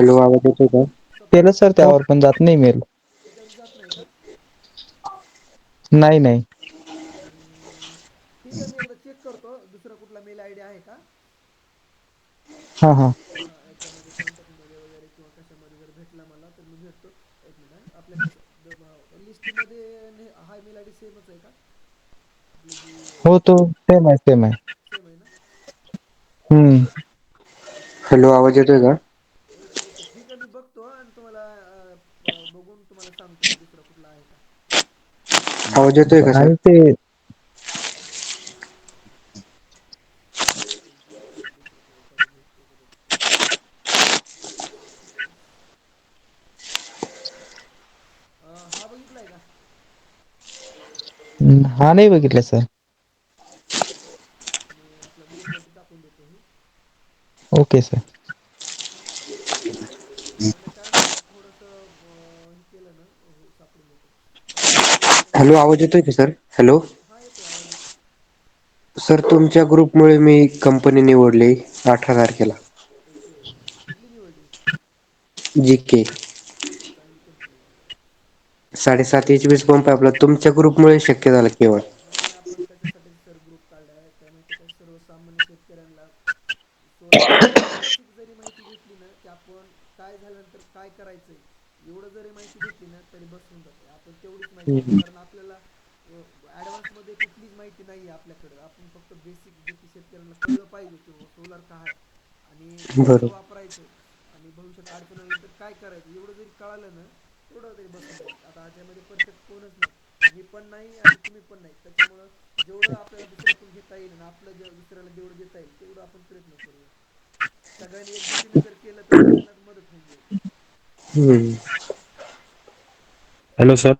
Hello आवाज येतोय का? केलं सर त्यावर पण जात नाही मेल. नाही? नाही नाही. हम्म ठीक आहे मी एकदा चेक करतो दुसरा कुठला मेल आयडी आहे का? हा हा. हा याच्यामध्ये कॉन्टॅक्टमध्ये वगैरे किंवा कशामध्ये जर भेटला मला तर मी भेटतो. एक मिनिट आपल्याकडे लिस्टमध्ये हा मेल आय डी सेमच आहे का? आपली जी हो तो सेम आहे सेम आहे. सेम आहे ना? हम्म. हॅलो आवाज येतोय का? ओके ओके ठीक आहे मी बघतो आणि तुम्हाला बघून तुम्हाला सांगतो मी दुसरा कुठला आहे का? आवाज येतोय का सर? हा नाही बघितलं सर. Okay sir. आणि काय होतं थोडंसं हे केलं ना सापडून जातं. कारण बरेच हॅलो आवाज येतोय का सर? हॅलो. हा येतोय आवाज येतोय. सर तुमच्या ग्रुपमुळे मी कंपनी निवडली अठरा तारखेला. ओके कुठली निवडली? जी के. साडेसात एच च पंप आहे आपला तुमच्या ग्रुपमुळे शक्य झालं केवळ. नाही आपण त्याच्यासाठी सर ग्रुप काढला आहे काय माहिती काय सर्वसामान्य शेतकऱ्यांना सोलारची एक बेसिक जरी माहिती भेटली ना की आपण काय झाल्यानंतर काय करायचंय एवढं जरी माहिती भेटली ना तरी बस होऊन जाते. आपण तेवढीच माहिती घेतो. कारण आपल्याला ॲडव्हान्समध्ये कुठलीच माहिती नाही आहे आपल्याकडं. आपण फक्त बेसिक जे की शेतकऱ्यांना कळलं पाहिजे की बाबा सोलार काय आणि कसं वापरायचं आणि भविष्यात अडचण आल्यानंतर काय करायचं? एवढं जरी कळालं ना तेवढं तरी बस होऊन जाईल आता ह्याच्यामध्ये परफेक्ट कोणच नाही. मी पण नाही आणि तुम्ही पण नाही. त्याच्यामुळं जेवढं आपल्याला दुसऱ्यातून घेता येईल ना आपलं जे दुसऱ्याला जेवढं देता येईल तेवढं आपण प्रयत्न करूया. सगळ्यांनी एकजुटीने जर केलं तर मदत होऊन जाईल. हम्म. Hello sir.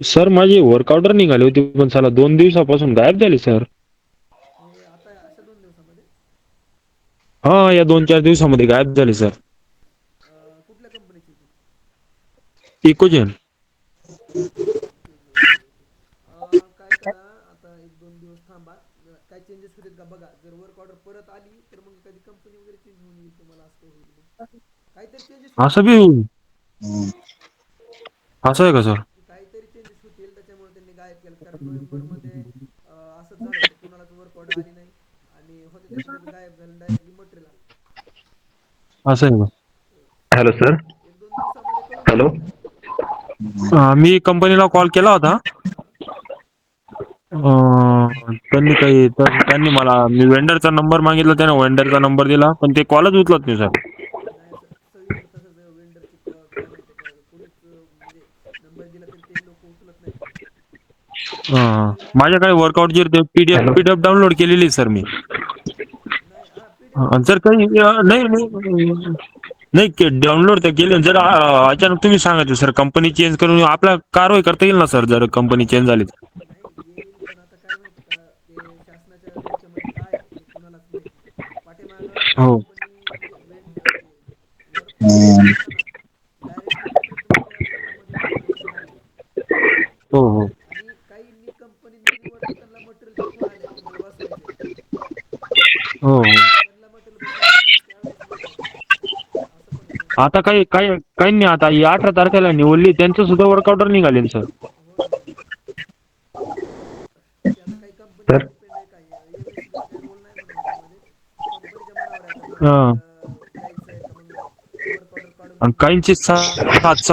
सर माझी वर्क ऑर्डर निघाली होती पण साला दोन दिवसापासून गायब झाली सर. हे आता अशा दोन दिवसामध्ये? हा या दोन चार दिवसामध्ये गायब झाली सर. अ कुठल्या कंपनीची इकोजेन. अच्छा ओके ओके ओके ओके अ काय करा आता एक दोन दिवस थांबा काय चेंजेस होतील का बघा जर वर्क ऑर्डर परत आली तर मग एखादी कंपनी वगैरे चेंज होऊन येईल तुम्हाला असं होईल मग. काहीतरी चेंजेस असं बी होईल असं आहे का सर? काहीतरी चेंजेस होतील त्याच्यामुळे त्यांनी गायब केलं कारण नोव्हेंबरमध्ये अ असंच झालं होतं कुणालाच वर्क ऑर्डर आली नाही आणि होते गायब झाले डायरेक्टली मटेरियल आलं. असं आहे का हॅलो सर एक दोन दिवसामध्ये कळून जाईल हॅलो. हा मी कंपनीला कॉल केला होता. अ त्यांनी काही तर त्यांनी मला मी वेंडरचा नंबर मागितला त्याने वेंडरचा नंबर दिला पण ते कॉलच उचलत नाही सर. नाही सर सगळीकडे तसंच आहे वेंडरची काय माहिती आहे का कोणीच म्हणजे नंबर दिला तरी ते लोक उचलत नाहीत फोन. हा आपल्याला माझ्याकडे वर्कआउट ची पीडीएफ पीडीएफ डाउनलोड केलेली आहे सर मी. नाही हा डाउनलोड जर काही नाही नाही नाही डाऊनलोड तर केले जर अचानक तुम्ही सांगायचं सर कंपनी चेंज करून आपल्या कारवाई करता येईल ना सर जर कंपनी चेंज झाली तर? हो. हो. हो हो. हो आता काही काही काही नाही आता. अठरा तारखेला निवडली त्यांचं सुद्धा वर्कआउटर निघाले सर. तर डिपेंड आहे काय एम एस सी बीचा काही रोल नाही म्हणा याच्यामध्ये. कंपनीच्या मनावर आहे आता हा मटेरियल द्यायचंय का मग वर्क ऑर्डर काढून आणि आणि काहींची सात सात स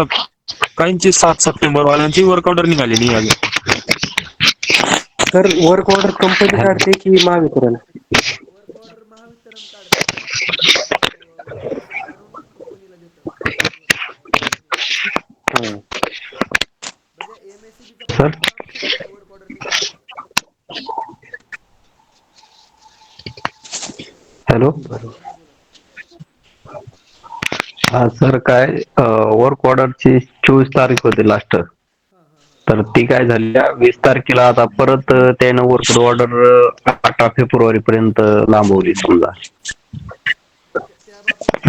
काहींची सात सप्टेंबर वाल्यांची वर्क ऑर्डर निघाली निघाली. तर वर्क ऑर्डर कंपनी काढते कि महावितरण? वर्क ऑर्डर महावितरण काढतं आणि एम एस सी काढून कंपनीला देतं वर्क मटेरियल. हम्म. म्हणजे एम एस सी बीचं सर पूर्ण काम सुटतं त्या वर्क ऑर्डर निघाल्यावर. हॅलो. हां बोला ना. हा सर काय वर्क ऑर्डरची चोवीस तारीख होती लास्ट. तर ती काय झाली वीस तारखेला आता परत त्यानं वर्क ऑर्डर अठरा फेब्रुवारी पर्यंत लांबवली समजा.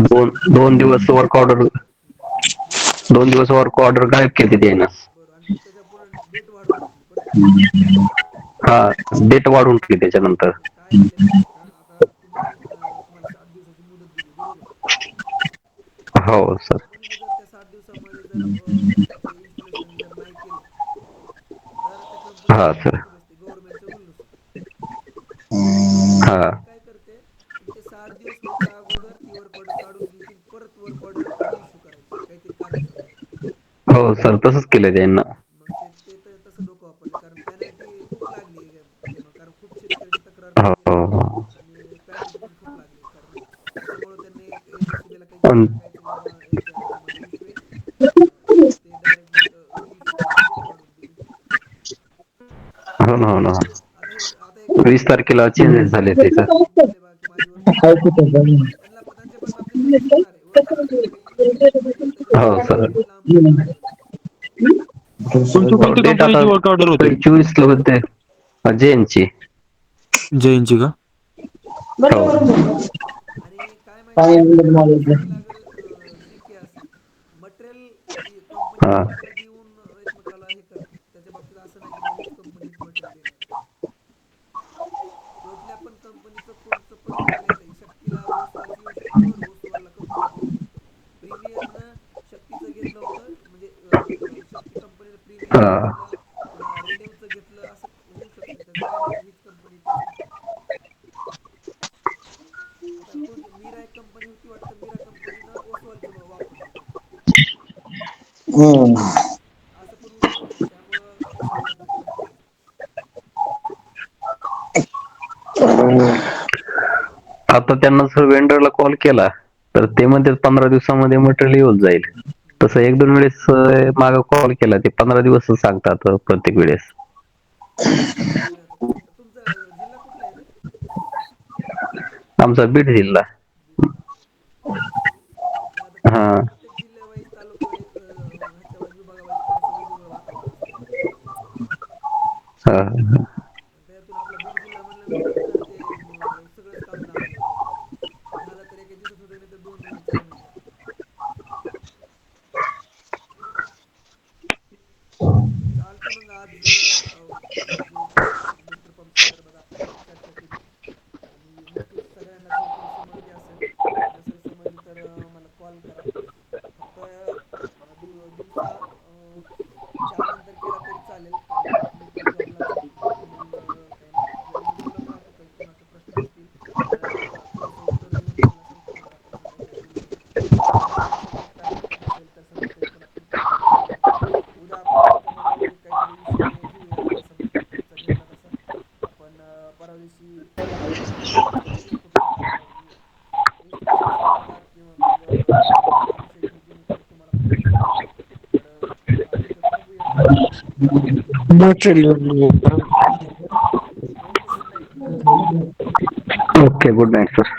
दोन दोन दिवस वर्क ऑर्डर दोन दिवस वर्क ऑर्डर गायब केली त्यानं. डेट वाढवून हा डेट वाढून ठेवली त्याच्यानंतर. हो सर. त्या सात दिवसामध्ये हा सर. हा. काय करते ते सात दिवस होता अगोदर परत वर्क ऑर्डर हो सर तसंच केलं त्यांना वीस तारखेला चेंजेस झाले त्याचा हो सर. चोवीस होते? जैनची. जैनची का? हो. काय हा. कंपनीचं कोणतं पण झालेलं शक्तीला प्रीमियमनं शक्तीचं घेतलं होतं आता त्यांना जर वेंडरला कॉल केला तर ते म्हणतात पंधरा दिवसामध्ये मटेरियल येऊन जाईल. तसं एक दोन वेळेस माग कॉल केला ते पंधरा दिवस सांगतात प्रत्येक वेळेस. आमचा बीड जिल्हा. हा हा. Okay good night sir